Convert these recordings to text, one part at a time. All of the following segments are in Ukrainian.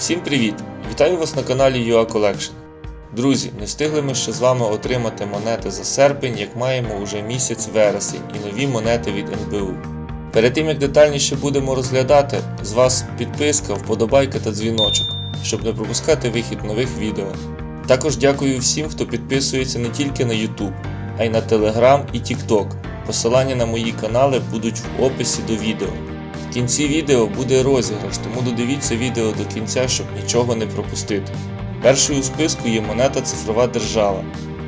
Всім привіт! Вітаю вас на каналі UA Collection. Друзі, не встигли ми ще з вами отримати монети за серпень, як маємо уже місяць вересень і нові монети від НБУ. Перед тим як детальніше будемо розглядати, з вас підписка, вподобайка та дзвіночок, щоб не пропускати вихід нових відео. Також дякую всім, хто підписується не тільки на YouTube, а й на Telegram і TikTok. Посилання на мої канали будуть в описі до відео. В кінці відео буде розіграш, тому додивіться відео до кінця, щоб нічого не пропустити. Першою у списку є монета Цифрова держава.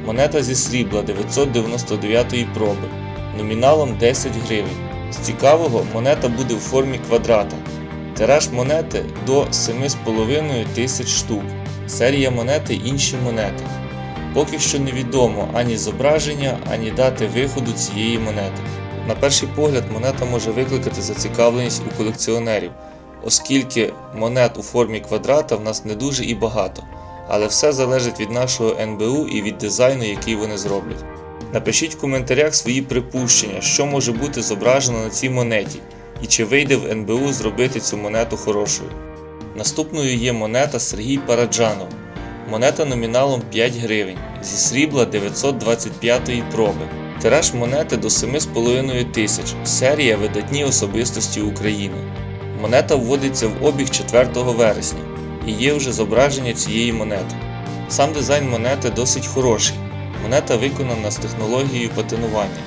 Монета зі срібла 999 проби, номіналом 10 гривень. З цікавого монета буде в формі квадрата. Тираж монети до 7,5 тисяч штук. Серія монети інші монети. Поки що невідомо ані зображення, ані дати виходу цієї монети. На перший погляд монета може викликати зацікавленість у колекціонерів, оскільки монет у формі квадрата в нас не дуже і багато, але все залежить від нашого НБУ і від дизайну, який вони зроблять. Напишіть в коментарях свої припущення, що може бути зображено на цій монеті, і чи вийде в НБУ зробити цю монету хорошою. Наступною є монета Сергій Параджанов. Монета номіналом 5 гривень зі срібла 925 проби. Тираж монети до 7,5 тисяч. Серія видатні особистості України. Монета вводиться в обіг 4 вересня і є вже зображення цієї монети. Сам дизайн монети досить хороший. Монета виконана з технологією патинування.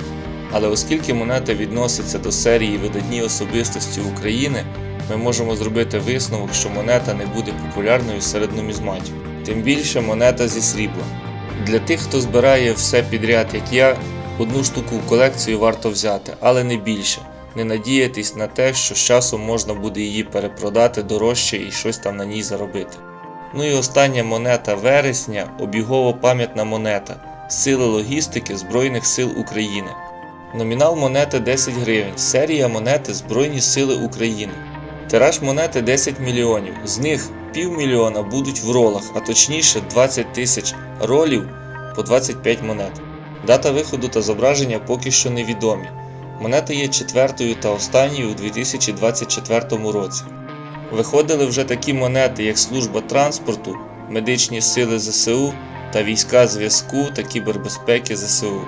Але оскільки монета відноситься до серії видатні особистості України, ми можемо зробити висновок, що монета не буде популярною серед нумізматів. Тим більше монета зі срібла. Для тих, хто збирає все підряд, як я, одну штуку в колекцію варто взяти, але не більше. Не надіятись на те, що з часом можна буде її перепродати дорожче і щось там на ній заробити. Ну і остання монета вересня обігово пам'ятна монета Сили логістики Збройних сил України. Номінал монети 10 гривень, серія монети Збройні Сили України. Тираж монети 10 мільйонів, з них півмільйона будуть в ролах, а точніше 20 тисяч ролів по 25 монет. Дата виходу та зображення поки що невідомі. Монета є четвертою та останньою у 2024 році. Виходили вже такі монети, як служба транспорту, медичні сили ЗСУ та війська зв'язку та кібербезпеки ЗСУ.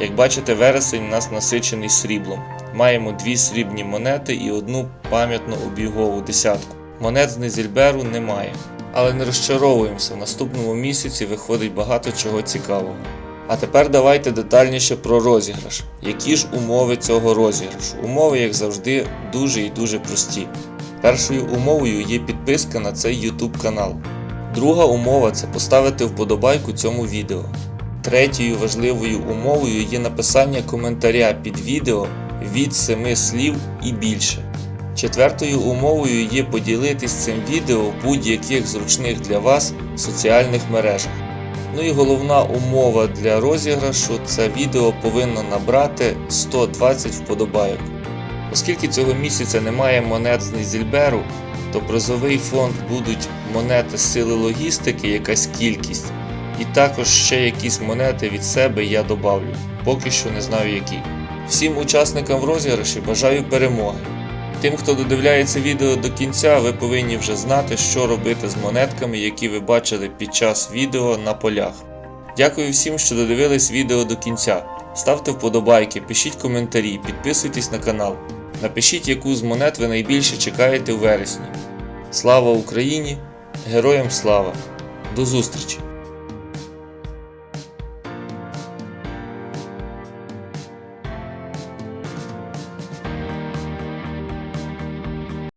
Як бачите, вересень у нас насичений сріблом. Маємо дві срібні монети і одну пам'ятну обігову десятку. Монет з Незільберу немає. Але не розчаровуємося, в наступному місяці виходить багато чого цікавого. А тепер давайте детальніше про розіграш. Які ж умови цього розіграшу? Умови, як завжди, дуже і дуже прості. Першою умовою є підписка на цей YouTube канал. Друга умова це поставити вподобайку цьому відео. Третьою важливою умовою є написання коментаря під відео від 7 слів і більше. Четвертою умовою є поділитись цим відео в будь-яких зручних для вас соціальних мережах. Ну і головна умова для розіграшу це відео повинно набрати 120 вподобайок. Оскільки цього місяця немає монет з Нізільберу, то призовий фонд будуть монети з сили логістики, якась кількість, і також ще якісь монети від себе я добавлю, поки що не знаю які. Всім учасникам розіграші бажаю перемоги. Тим, хто додивляється відео до кінця, ви повинні вже знати, що робити з монетками, які ви бачили під час відео на полях. Дякую всім, що додивились відео до кінця. Ставте вподобайки, пишіть коментарі, підписуйтесь на канал. Напишіть, яку з монет ви найбільше чекаєте у вересні. Слава Україні! Героям слава! До зустрічі!